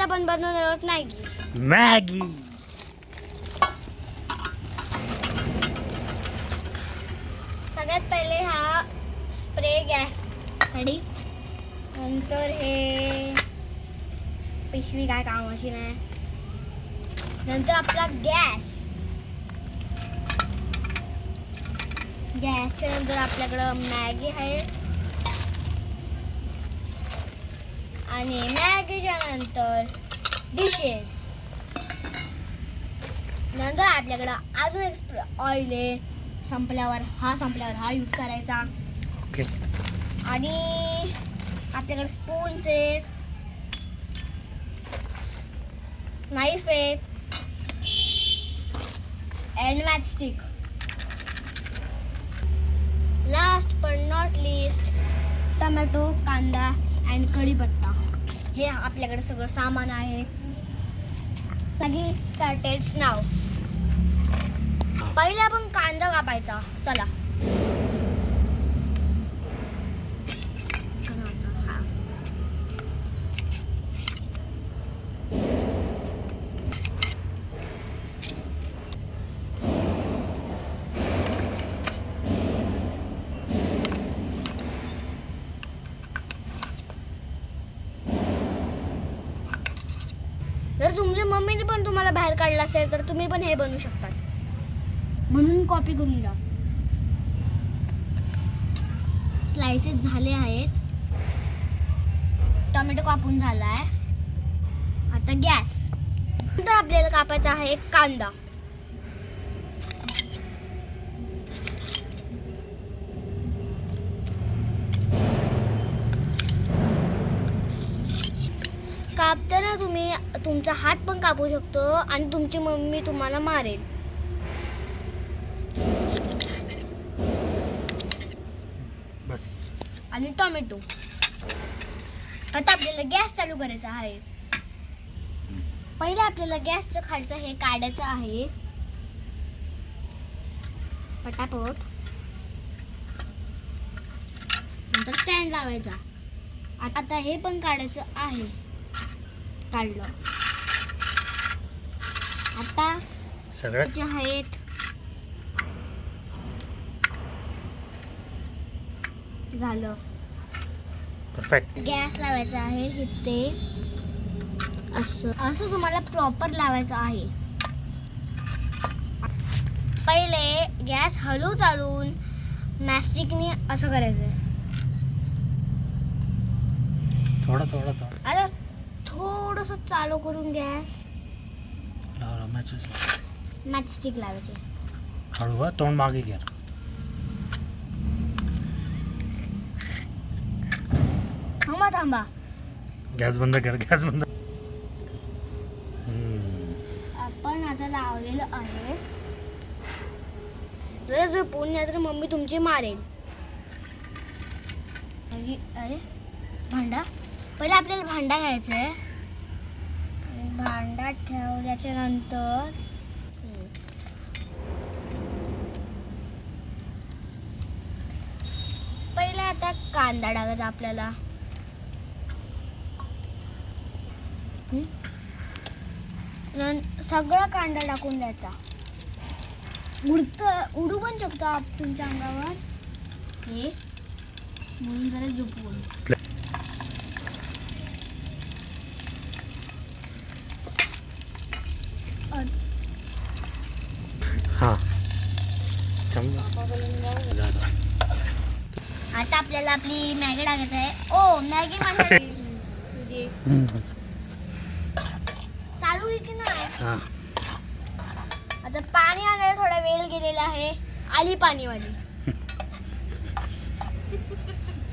आज आपण बनवणार आहोत मॅगी. मॅगी. सगळ्यात पहिले हा स्प्रे गॅससाठी. नंतर हे पिशवी काय कामाची नाही. नंतर आपला गॅस. गॅसच्या नंतर आपल्याकडं मॅगी आहे. आणि मॅगीच्या नंतर डिशेस नंतर आपल्याकडं अजून एक ऑइल आहे. संपल्यावर हा संपल्यावर हा यूज करायचा. ओके आणि आपल्याकडे स्पून्स आहेत नाईफ आहे. अँड मॅचस्टिक लास्ट पण नॉट लिस्ट टमॅटो कांदा अँड कढीपत्ता. हे आपल्याकडे सगळं सामान आहे. सगळी स्टार्टेड नाव. पहिले आपण कांदा कापायचा. चला हा. जर तुमच्या मम्मीने पण तुम्हाला बाहेर काढलं असेल तर तुम्ही पण हे बनवू शकता. म्हणून कॉपी करून द्या स्लायसेस झाले आहेत. टोमॅटो कापून आहे आता गॅस नंतर आपल्याला कापायचा आहे कांदा. कापताना तुम्ही तुमचा हात पण कापू शकतो आणि तुमची मम्मी तुम्हाला मारेल. बस. आणि टोमॅटो. आता आपल्याला गॅस चालू करायचा आहे. पहिले आपल्याला गॅसचं खालचं हे काढायचं आहे. पटापट. नंतर स्टँड लावायचा. आता हे पण काढायचं आहे. काढलं. आता सगळ्यात जे आहेत झालं. परफेक्ट गॅस लावायचा आहे इथे असं. असं तुम्हाला प्रॉपर लावायचं आहे. पहिले गॅस हलू चालून मॅस्टिकने असं करायचं थोडा थोडा थोडा. आता थोडस चालू करून गॅस लावला मॅचेस मॅचस्टिक लावायचे. हळू हा तोंड मागे घ्या. थांबा थांबा. गॅस बंद कर गॅस बंद. आपण आता लावलेलं आहे. जर झोपून नाही तर मम्मी तुमची मारेल. आणि अरे भांडा? पहिले आपल्याला भांडा घ्यायचा आहे आणि भांडा ठेवल्याच्या नंतर पहिला आता कांदा टाकायचा आपल्याला. सगळा कांदा टाकून द्यायचा. उडत उडू पण शकतो आप तुमच्या अंगावर. हे? म्हणून जरा झोपवून हा चमचा झालं. आता आपल्याला आपली मॅगी टाकायचं आहे. ओ मॅगी तुझी चालू आहे की नाही? आता पाणी आणायला थोडा वेळ गेलेला आहे. आली पाणीवाली.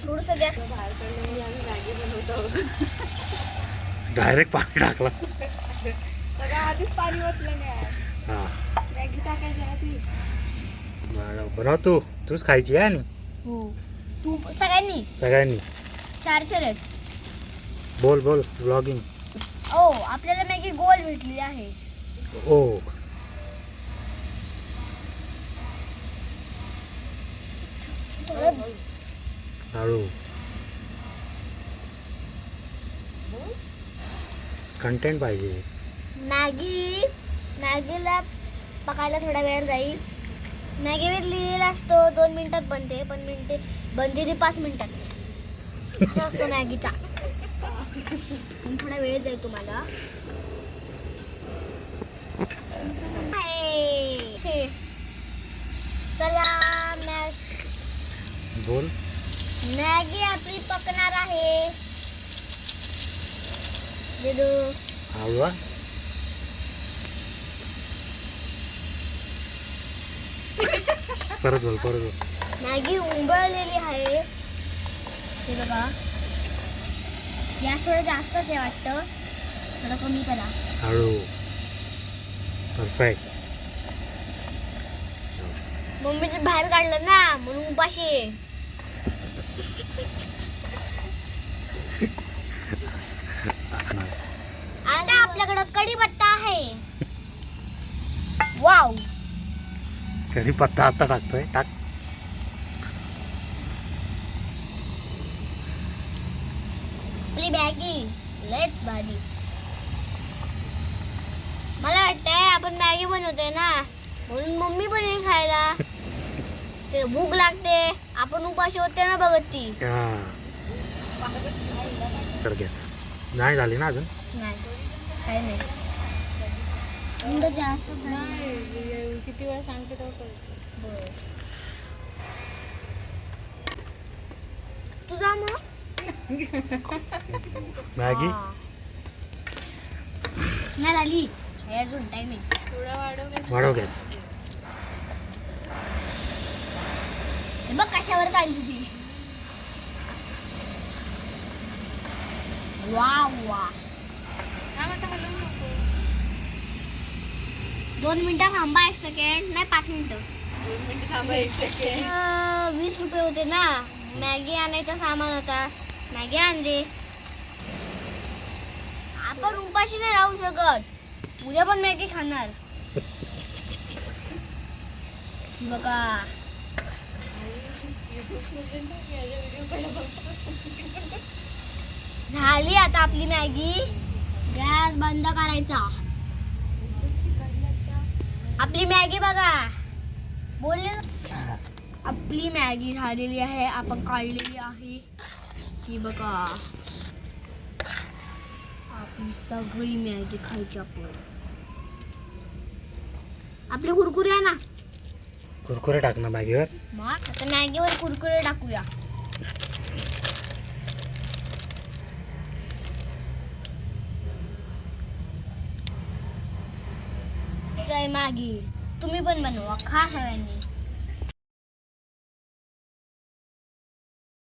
थोडस गॅस डायरेक्ट पाणी टाकला. आधीच पाणी ओतलं नाही. मॅगी टाकायची बनव तू तूच खायची आहे आणि? हो. तू सगळ्यांनी? सगळ्यांनी. चार शर्ट बोल बोल ब्लॉगिंग ओ आपल्याला मॅगी गोल भेटली आहे. ओ. हळू. कंटेंट पाहिजे. मॅगी मॅगीला पकायला थोडा वेळ जाईल. मॅगीवर लिहिलेला असतो दोन मिनिटात बनते पण मिनिटे बनते ती पाच मिनिटात. असं असतो मॅगीचा. पण थोडा वेळ जाईल तुम्हाला. चला मॅग बोल. मॅगी आपली पकणार आहे. परत बोल परत बोल. मॅगी उंबळलेली आहे. हे बघा. गॅस थोडं जास्तच आहे वाटतं. थोडं कमी करा. हळू. परफेक्ट मम्मीचं बाहेर काढलं ना म्हणून उपाशी आहे. आता आपल्याकडं कढीपत्ता आहे. वाव कधी पत्ता आता टाकतोय टाक. आपली मॅगी लेट्स भाजी मला वाटतंय आपण मॅगी बनवतोय ना म्हणून मम्मी पण येईल खायला. ते भूक लागते आपण उपाशी होते ना बघत ती. तर गॅस नाही झाली ना अजून? नाही काही नाही. थंड जास्त. नाही किती वेळा सांगते तेव्हा कळतं. बरं. तुझा मग मॅगी हा. नाही झाली हे अजून टायमिंग थोडा वाढव वाढव बघ कशावर काढली ती वा वा थांब आता हलवू नको दोन मिनिटं थांबा एक सेकंड नाही पाच मिनिटं. दोन मिनिटं थांबा एक सेकंड अं, वीस रुपये होते ना. मॅगी आणायचं सामान होता. मॅगी आणली. आपण उपाशी नाही राहू शकत. उद्या पण मॅगी खाणार. बघा. झाली आता आपली मॅगी. गॅस बंद करायचा. आपली मॅगी बघा. बोलले ना. आपली मॅगी झालेली आहे आपण काढलेली आहे. ती बघा. आपली सगळी मॅगी खायची आपण. आपले कुरकुरे आहे ना कुरकुरे टाक ना मॅगीवर. मग आता मॅगीवर कुरकुरे टाकूया. मॅगी. तुम्ही पण बनवा खा सगळ्यांनी.